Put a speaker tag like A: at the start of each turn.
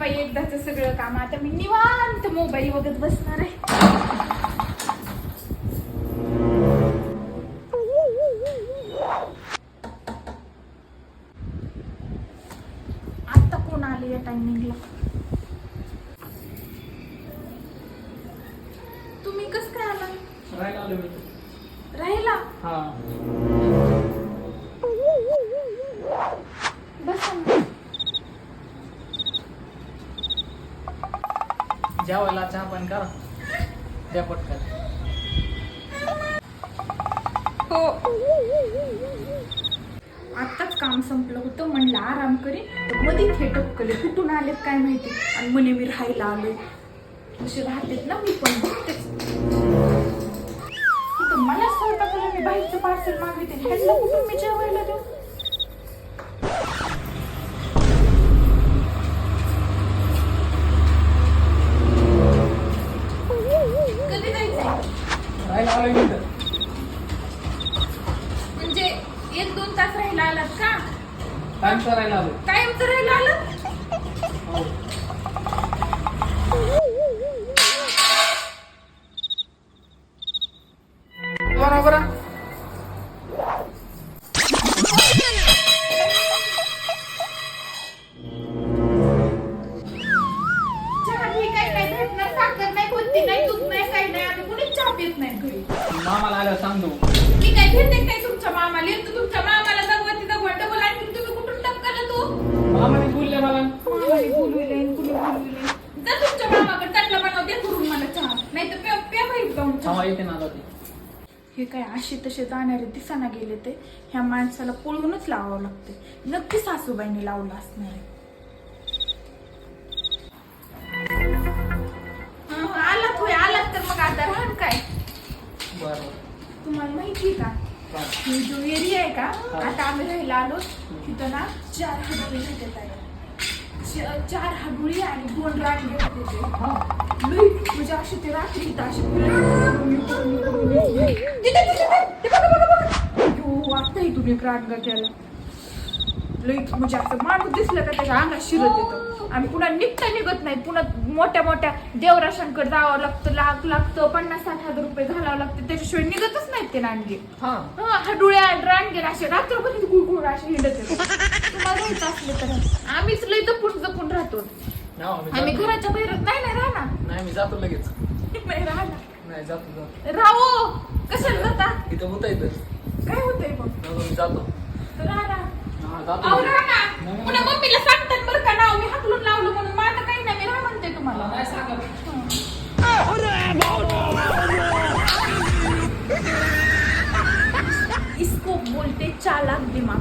A: बाई एकदाच सगळं काम. आता मी निवांत मोबाईल बघत बसणार आहे. आता कोण आले या टायमिंगला तुम्ही कस काय आला?
B: राहायला आलो मी.
A: राहिला?
B: हा. जेवायला चहा पण करा. द्या पटकन.
A: हो. आताच काम संपलं होतं म्हणलं आराम करी तर मध्ये थेटप केले कुठून आलेत काय माहिती. आणि म्हणे मी राहायला आले असे राहतेत ना मी पण बघतेच. मला स्वयंपाकाला मी बाहेरचं पार्सल मागितले कुठून मी जेवायला देऊ कधी जायचंय
B: राहायला आलोय मी तर
A: म्हणजे एक दोन तास राहायला आलात का?
B: टाइम करायला आलो.
A: कायमचं राहायला आलात
B: हो. मामाला आल्यावर सांग देऊ
A: मी काय भेटते काय तुमच्या मामाला? येतो तुमच्या मामाला दगवती दगवट डबल आणखी तुम्ही कुठून टपकाला तो?
B: मामाने बोलले मला.
A: मामाने बोलविले कुणी बोलविले जा तुमच्या मामाकडे चांगला बनव दे करून मला चहा. नाही तर प्या प्या बाई जाऊन चहा.
B: हवा येते ना आता ती.
A: हे काय असे तसे जाणारे दिसाना गेले ते. ह्या माणसाला पळूनच लावावं लागते. नक्की सासूबाईने लावलं असणार आहे. तुम्हाला माहिती आहे का? ही. जो एरिया आहे का. आता आम्ही राहिला आलो तिथं ना चार हाडुळी भेटत आहे चार हाडुळी आणि दोन रांगे होते ते.
B: हा.
A: लई म्हणजे अशी ते रात्री इथं अशी फिरत तिथे, तिथे, तिथे. अयो, आता इथून एक रांगा केला. लई म्हणजे असं माणूस दिसलं का त्याच्या अंगात शिरत येतो. आणि पुन्हा निघता निघत नाही. पुन्हा मोठ्या मोठ्या देवराशांकडे जावं लागतं लाख लागतं. पन्नास साठ हजार रुपये घालावं लागतं. त्याच्याशिवाय निघतच नाहीत ते रानगे
B: हा.
A: डोळ्या रानगे असे रात्रभर गुळगुळ असे हिंडत तुम्हाला राहायचं असलं तर. आम्हीच लई जपून जपून राहतो.
B: आम्ही
A: आम्ही. घराच्या बाहेर नाही नाही राहा
B: नाही मी जातो लगेच.
A: नाही राहा ना.
B: नाही जातो जातो.
A: राहो! कशाला जाता?
B: इथं होता
A: काय होतंय मग?
B: जातो.
A: अहो,
B: जातो.
A: राहा ना.
B: नाही,
A: पुन्हा
B: नाही.
A: मम्मीला सांगतात बरं का नाव मी हाकलून लावलं म्हणून. माझं काही नाही मी राहा म्हणते तुम्हाला.
B: नाही सांगा.
A: इसको बोलते चालाक दिमाग.